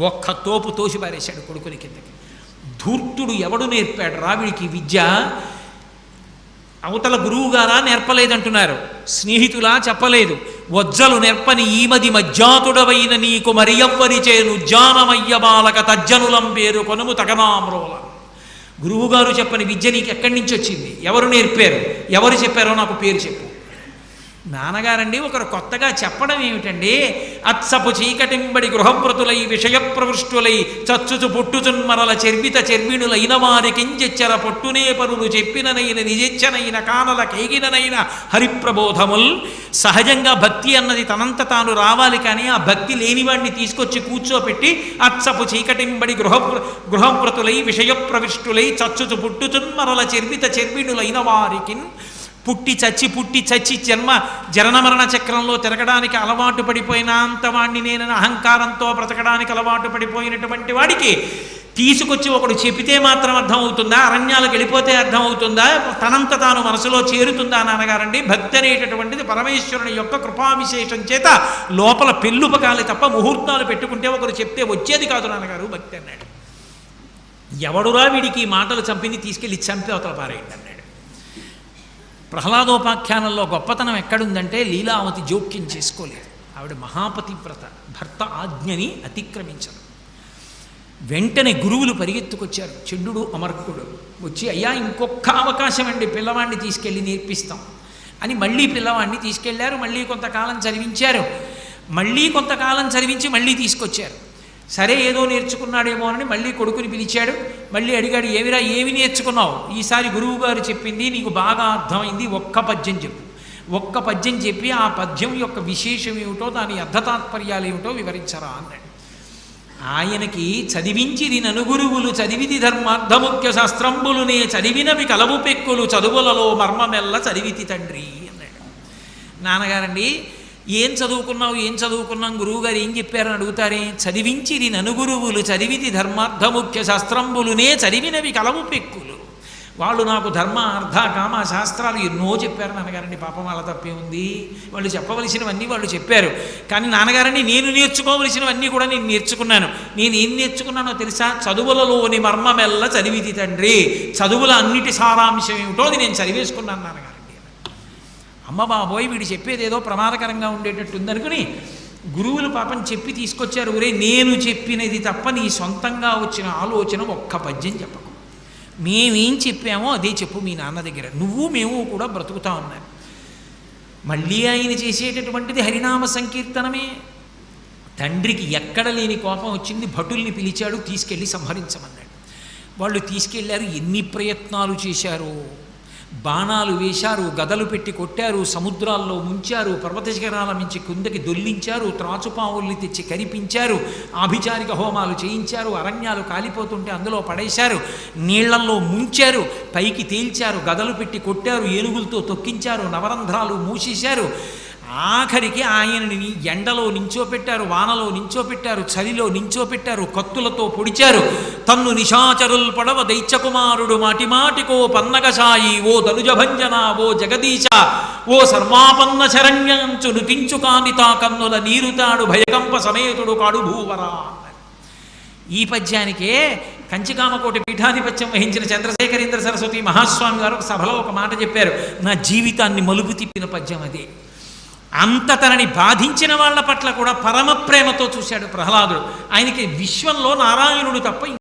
ఒక్క తోపు తోసి పారేశాడు కొడుకుని కిందకి. ధూర్తుడు ఎవడు నేర్పాడు రావిడికి విద్య? అవతల గురువుగారా నేర్పలేదంటున్నారు. స్నేహితులా చెప్పలేదు. వజ్జలు నేర్పని ఈమది మజ్జాతుడవైన నీకు మరియవ్వరి చేను జానమయ్య బాలక తజ్జనులం పేరు కొనుము తగనామ్రోల. గురువుగారు చెప్పని విద్య నీకు ఎక్కడి నుంచి వచ్చింది? ఎవరు నేర్పారు? ఎవరు చెప్పారో నాకు పేరు చెప్పు. నాన్నగారండి ఒకరు కొత్తగా చెప్పడం ఏమిటండి? అత్సపు చీకటింబడి గృహవ్రతులై విషయ ప్రవృష్టులై చచ్చుచు పుట్టుచున్మరల చెర్విత చెర్విణులైన వారికించెచ్చర పొట్టునే పరులు చెప్పిననైన నిజెచ్చనైన కానల కేగిననైన హరిప్రబోధముల్. సహజంగా భక్తి అన్నది తనంత తాను రావాలి కానీ ఆ భక్తి లేనివాడిని తీసుకొచ్చి కూర్చోపెట్టి అత్సపు చీకటింబడి గృహ గృహవ్రతులై విషయ ప్రవిష్టులై చచ్చుచు పుట్టుచున్మరల చెర్విత చెర్విణులైన వారికి పుట్టి చచ్చి పుట్టి చచ్చి జన్మ జనన మరణ చక్రంలో తిరగడానికి అలవాటు పడిపోయిన అంతవాణ్ణి నేనని అహంకారంతో బ్రతకడానికి అలవాటు పడిపోయినటువంటి వాడికి తీసుకొచ్చి ఒకడు చెప్పితే మాత్రం అర్థమవుతుందా? అరణ్యాలకు వెళ్ళిపోతే అర్థమవుతుందా? తనంత తాను మనసులో చేరుతుందా నాన్నగారండి? భక్తి అనేటటువంటిది పరమేశ్వరుని యొక్క కృపావిశేషం చేత లోపల పెళ్ళుపకాలి తప్ప ముహూర్తాలు పెట్టుకుంటే ఒకరు చెప్తే వచ్చేది కాదు నాన్నగారు భక్తి అన్నాడు. ఎవడురా వీడికి ఈ మాటలు చంపింది తీసుకెళ్ళి చంపి అవతల పారేయండి అన్నాడు. ప్రహ్లాదోపాఖ్యానంలో గొప్పతనం ఎక్కడుందంటే లీలావతి జోక్యం చేసుకోలేదు. ఆవిడ మహాపతివ్రత భర్త ఆజ్ఞని అతిక్రమించదు వెంటనే గురువులు పరిగెత్తుకొచ్చారు. చెడ్డుడు అమర్కుడు వచ్చి అయ్యా ఇంకొక అవకాశం అండి పిల్లవాడిని తీసుకెళ్ళి నేర్పిస్తాం. అని మళ్ళీ పిల్లవాడిని తీసుకెళ్ళారు. మళ్ళీ కొంతకాలం చదివించారు. మళ్ళీ కొంతకాలం చదివించి మళ్ళీ తీసుకొచ్చారు. సరే ఏదో నేర్చుకున్నాడేమో అని మళ్ళీ కొడుకుని పిలిచాడు. మళ్ళీ అడిగాడు ఏమిరా ఏమి నేర్చుకున్నావు? ఈసారి గురువు గారు చెప్పింది నీకు బాగా అర్థమైంది ఒక్క పద్యం చెప్పు. ఒక్క పద్యం చెప్పి ఆ పద్యం యొక్క విశేషం ఏమిటో దాని అర్థతాత్పర్యాలు ఏమిటో వివరించరా అన్నాడు. ఆయనకి చదివించిది నలుగురువులు చదివిది ధర్మార్థముఖ్య శాస్త్రంబులునే చదివినవి కలవు పెక్కులు చదువులలో మర్మమెల్ల చదివితి తండ్రి అన్నాడు. నాన్నగారండి ఏం చదువుకున్నావు ఏం చదువుకున్నాం గురువుగారు ఏం చెప్పారని అడుగుతారే? చదివించిది ననుగురువులు చదివిది ధర్మార్థముఖ్య శాస్త్రంబులునే చదివినవి కలవు పెక్కులు. వాళ్ళు నాకు ధర్మ అర్థ కామ శాస్త్రాలు ఎన్నో చెప్పారు నాన్నగారండి పాపం వాళ్ళ తప్పే ఉంది. వాళ్ళు చెప్పవలసినవన్నీ వాళ్ళు చెప్పారు. కానీ నాన్నగారండి నేను నేర్చుకోవలసినవన్నీ కూడా నేను నేర్చుకున్నాను. నేను ఏం నేర్చుకున్నానో తెలుసా? చదువులలోని మర్మమెల్ల చదివిది తండ్రి. చదువుల అన్నిటి సారాంశం ఏమిటో అది నేను చదివేసుకున్నాను నాన్నగారు. అమ్మ బాబోయ్ వీడు చెప్పేది ఏదో ప్రమాదకరంగా ఉండేటట్టు ఉందనుకుని గురువులు పాపం చెప్పి తీసుకొచ్చారు. ఒరే నేను చెప్పినది తప్ప నీ సొంతంగా వచ్చిన ఆలోచన ఒక్క పద్యం చెప్పకు. మేమేం చెప్పామో అదే చెప్పు మీ నాన్న దగ్గర. నువ్వు మేము కూడా బ్రతుకుతా ఉన్నారు మళ్ళీ ఆయన చేసేటటువంటిది హరినామ సంకీర్తనమే. తండ్రికి ఎక్కడ లేని కోపం వచ్చింది భటుల్ని పిలిచాడు తీసుకెళ్ళి సంహరించమన్నాడు. వాళ్ళు తీసుకెళ్ళారు. ఎన్ని ప్రయత్నాలు చేశారో. బాణాలు వేశారు గదలు పెట్టి కొట్టారు సముద్రాల్లో ముంచారు పర్వత శిఖరాల మించి కిందకి దొల్లించారు త్రాచుపావుల్ని తెచ్చి కరిపించారు ఆభిచారిక హోమాలు చేయించారు అరణ్యాలు కాలిపోతుంటే అందులో పడేశారు నీళ్ళల్లో ముంచారు పైకి తేల్చారు గదలు పెట్టి కొట్టారు ఏనుగులతో తొక్కించారు నవరంధ్రాలు మూసేశారు ఆఖరికి ఆయనని ఎండలో నించోపెట్టారు వానలో నించోపెట్టారు చలిలో నించోపెట్టారు కత్తులతో పొడిచారు. తన్ను నిశాచరుల్ పడవ దైత్యకుమారుడు మాటిమాటికో పన్నగసాయి ఓ ధనుజభంజన ఓ జగదీశ ఓ సర్వాపన్న శరణ్యంచు నుతించు కానితా కన్నుల నీరుతాడు భయకంప సమేతుడు కాడు భూవరా ఈ పద్యానికే కంచికామకోటి పీఠాధిపత్యం వహించిన చంద్రశేఖరేంద్ర సరస్వతి మహాస్వామి గారు ఒక సభలో ఒక మాట చెప్పారు. నా జీవితాన్ని మలుపు తిప్పిన పద్యం అదే. అంత తనని బాధించిన వాళ్ళ పట్ల కూడా పరమ ప్రేమతో చూశాడు ప్రహ్లాదుడు. ఆయనకి విశ్వంలో నారాయణుడు తప్ప